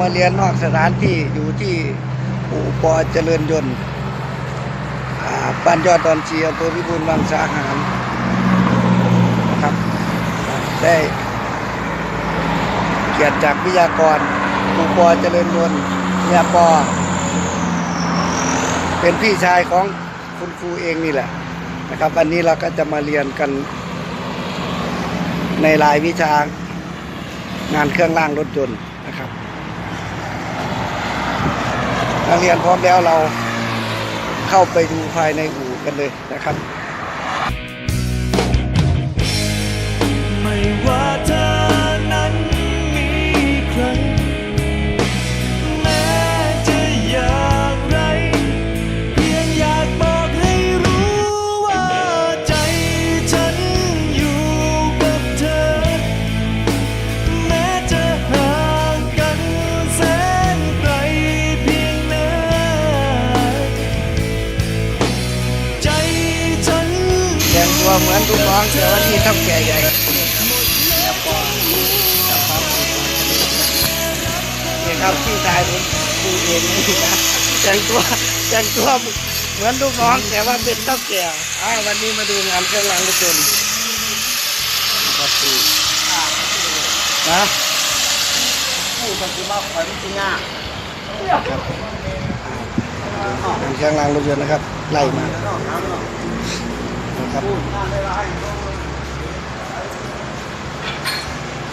มาเรียนนอกสถานที่อยู่ที่อู่ปอเจริญยนต์บ้านยอดดอนเชียอำเภอพิบูลวังสาหารนครับ ได้เกียรติจากวิทยากรอู่ปอเจริญยนต์วิทยาปอเป็นพี่ชายของคุณครูเองนี่แหละนะครับวันนี้เราก็จะมาเรียนกันในรายวิชางานเครื่องล่างรถยนต์ นักเรียนพร้อมแล้วเราเข้าไปดูภายในอู่กันเลยนะครับ ตัวเหมือนลูกน้องแต่ว่านี่เท่าแก่ใหญ่นี่ครับพี่ชายผมครูเองนี่นะแต่งตัวแต่งตัวเหมือนลูกน้องแต่ว่าเป็นเท่าแก่อ้าววันนี้มาดูงานเครื่องรางรถยนต์ครับพี่นะผู้ปฏิบัติไปมันจะยากครับงานเครื่องรางรถยนต์นะครับไล่มา นะครับ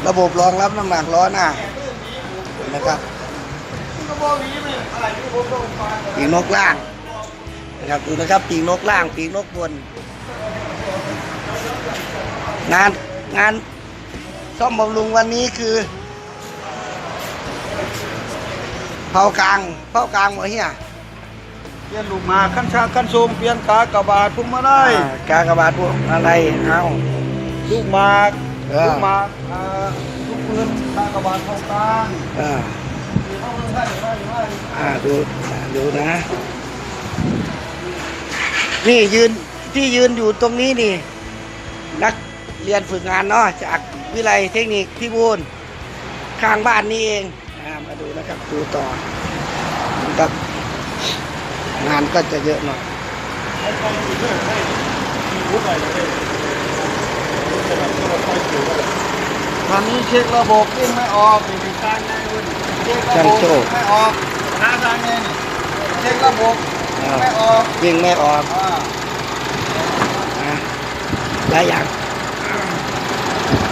ระบบรองรับน้ำหนักล้อหน้านะครับปีกนกล่างนะครับดูนะครับปีกนกล่างปีกนกบน งานงานซ่อมบำรุงวันนี้คือเผากลางเผากลางหมดเฮีย ลี่ยนลูกหมากขั้นชาขั้นโซมเปลี่ยนกากระบาดพุ่งมาได้อ่ากากบาดพวกอะไรเอาลูกหมากเออ ลูกหมากอ่าลูกปืนกากระบาดเข้ากลางอ่ามีเข้าเมืองไทยได้ได้อ่าดูอ่าดูนะ นี่ยืนที่ยืนอยู่ตรงนี้นี่ นักเรียนฝึกงานเนาะจากวิไลยเทคนิคพิบูลข้างบ้านนี่เองอ่ามาดูนะครับดูต่อนะครับ งานก็จะเยอะหน่อยตอนนี้เช็คระบบยิ่งไม่ออกมีทางไงคุณเช็คระบบไม่ออกหาทางไงนี่เช็คระบบยิ่งไม่ออกวิ่งไม่ออกอ่านะหลายอย่าง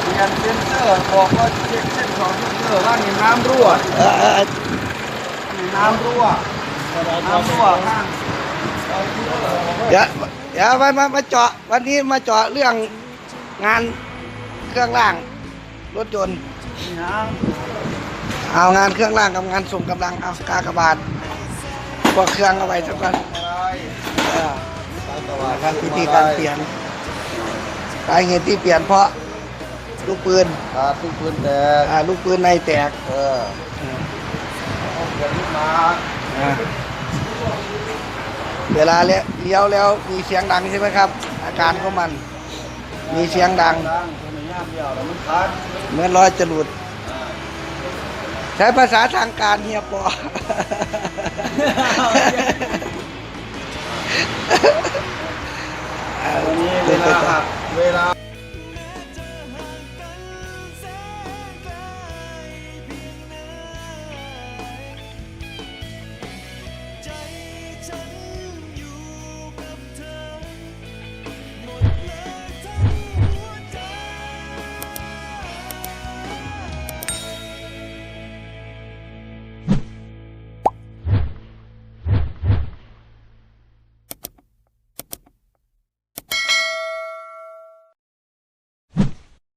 เปลี่ยนเซนเซอร์บอกว่าเช็คเส้นสองเซนเซอร์ว่ามีน้ำรั่วเออเออเออมีน้ำรั่วน้ำรั่วข้าง เดี๋ยวเดี๋ยวมามามาเจาะวันนี้มาเจาะเรื่องงานเครื่องล่าง รถยนต์มีน้เอางานเครื่องล่างกับงานส่งกำลังเอากากบาทพวกเครื่องเอาไว้สักวันำอะไรเออนะครับวิธีการเปลี่ยนสาเหตุที่เปลี่ยนเพราะลูกปืนขาดทุกพื้นแตกอ่าลูกปืนในแตก เอออ่าเอาเปลี่ยนลูกหมาอ่า เวลาเลี้ยวแล้วมีเสียงดังใช่ไหมครับ อาการของมัน มีเสียงดังเมันขาดเหมือนรอยจรวดใช้ภาษาทางการเฮียปอตัวนี้เวลาหักเวลา